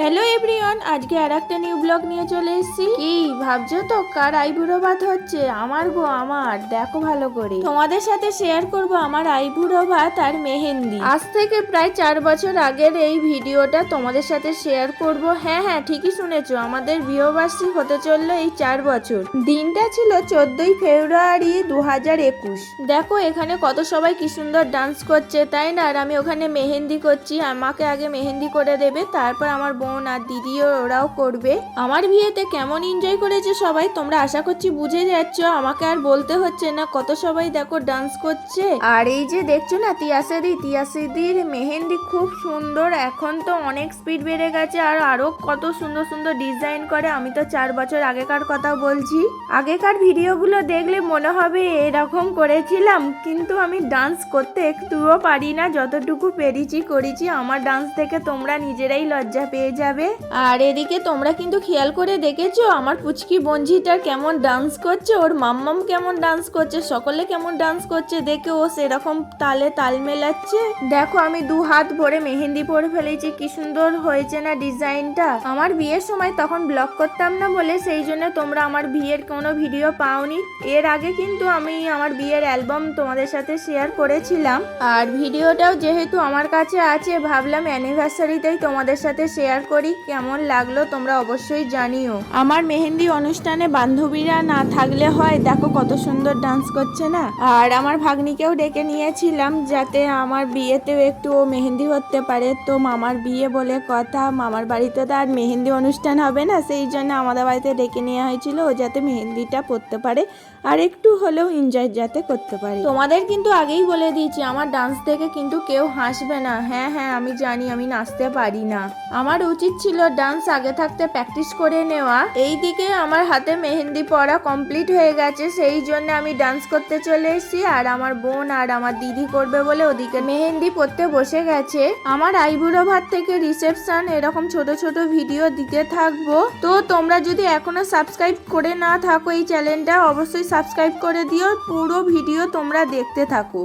Hello everyone আজকে আর একটা new blog নিয়ে চলে এসেছি। কি ভাবছ তো? কার আইবুড়ো ভাত হচ্ছে? আমার গো, আমার। দেখো ভালো করে। তোমাদের সাথে শেয়ার করব আমার আইবুড়ো ভাত আর মেহেন্দি। আজ থেকে প্রায় চার বছর আগের এই ভিডিওটা তোমাদের সাথে শেয়ার করব। হ্যাঁ হ্যাঁ ঠিকই শুনেছো। আমাদের বিয়েবার্ষিক হতে চলল এই চার বছর। দিনটা ছিল চোদ্দই ফেব্রুয়ারি দু হাজার একুশ। দেখো, এখানে কত সবাই কি সুন্দর ডান্স করছে, তাই না? আর আমি ওখানে মেহেন্দি করছি। আমাকে আগে মেহেন্দি করে দেবে, তারপর আমার বোন আর দিদিও ওরাও করবে। আমার বিয়েতে কেমন এনজয় করেছে সবাই তোমরা আশা করছি বুঝে যাচ্ছ। আমাকে আর বলতে হচ্ছে না কত সবাই দেখো ডান্স করছে। আর এই যে দেখছ না তিয়াসেদি তিয়াসেদির মেহেন্দি খুব সুন্দর। এখন তো অনেক স্পিড বেড়ে গেছে আর আরও কত সুন্দর সুন্দর ডিজাইন করে। আমি তো চার বছর আগেকার কথা বলছি। আগেকার ভিডিওগুলো দেখলে মনে হবে এরকম করেছিলাম। কিন্তু আমি ডান্স করতে একটুও পারি না। যতটুকু পেরেছি করেছি। আমার ডান্স দেখে তোমরা নিজেরাই লজ্জা পেয়ে যাবে? আর এদিকে তোমরা কিন্তু খেয়াল করে দেখেছ আমার পুচকি বঞ্জিটা কেমন ডান্স করছে ওর মাম্মাম কেমন ডান্স করছে সকলে কেমন ডান্স করছে দেখে ও সেরকম তালে তাল মেলাচ্ছে। দেখো আমি দু হাত ভরে মেহেন্দি পরে ফেলেছি কি সুন্দর হয়েছে না ডিজাইনটা। আমার বিয়ের সময় তখন ব্লগ করতাম না বলে সেই জন্য তোমরা আমার বিয়ের কোনো ভিডিও পাওনি। এর আগে কিন্তু আমি আমার বিয়ের অ্যালবাম তোমাদের সাথে শেয়ার করেছিলাম। আর ভিডিওটাও যেহেতু আমার কাছে আছে ভাবলাম অ্যানিভার্সারিতেই তোমাদের সাথে শেয়ার করি কেমন লাগল তোমরা অবশ্যই জানিও। আমার মেহেন্দি অনুষ্ঠানে বান্ধবীরা না থাকলে হয় দেখো কত সুন্দর ডান্স করছে না? আর আমার ভাগ্নিকেও ডেকে নিয়েছিলাম যাতে আমার বিয়েতেও একটু ও মেহেন্দি হতে পারে। তো মামার বিয়ে বলে কথা মামার বাড়িতে তো আর মেহেন্দি অনুষ্ঠান হবে না সেই জন্য আমাদের বাড়িতে ডেকে নেওয়া হয়েছিল ও যাতে মেহেন্দিটা পরতে পারে আর একটু হলেও এনজয় যাতে করতে পারে। তোমাদের কিন্তু আগেই বলে দিয়েছি আমার ডান্স থেকে কিন্তু কেউ হাসবে না। হ্যাঁ হ্যাঁ আমি জানি আমি নাচতে পারি না। আমার উচিত ছিল ডান্স আগে থাকতে প্র্যাকটিস করে নেওয়া। এই দিকে আমার হাতে মেহেন্দি পরা কমপ্লিট হয়ে গেছে, সেই জন্য আমি ডান্স করতে চলে এসেছি। আর আমার বোন আর আমার দিদি করবে বলে ওদিকে মেহেন্দি পরতে বসে গেছে। আমার আইবুড়ো ভাত থেকে রিসেপশন এরকম ছোট ছোট ভিডিও দিতে থাকব। তো তোমরা যদি এখনও সাবস্ক্রাইব করে না থাকো এই চ্যানেলটা অবশ্যই সাবস্ক্রাইব করে দিও। পুরো ভিডিও তোমরা দেখতে থাকো।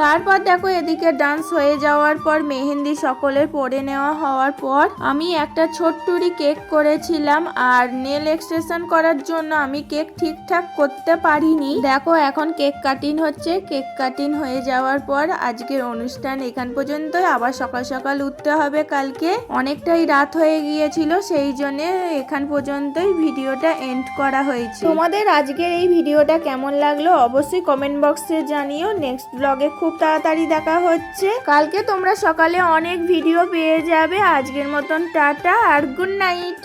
তারপর দেখো এদিকে ডান্স হয়ে যাওয়ার পর মেহেন্দি সকলের পরে নেওয়া হওয়ার পর আমি একটা ছোট্টুরি কেক করেছিলাম আর নেল এক্সটেনশন করার জন্য আমি কেক ঠিকঠাক করতে পারিনি। দেখো এখন কেক কাটিং হচ্ছে। কেক কাটিং হয়ে যাওয়ার পর আজকের অনুষ্ঠান এখান পর্যন্ত আবার সকাল সকাল উঠতে হবে কালকে। অনেকটাই রাত হয়ে গিয়েছিল, সেই জন্য এখান পর্যন্তই ভিডিওটা এন্ড করা হয়েছে। তোমাদের আজকের এই ভিডিওটা কেমন লাগল অবশ্যই কমেন্ট বক্সে জানিও। নেক্সট ব্লগে খুব তাড়াতাড়ি দেখা হচ্ছে। কালকে তোমরা সকালে অনেক ভিডিও পেয়ে যাবে। আজকের মতন টাটা আর গুড নাইট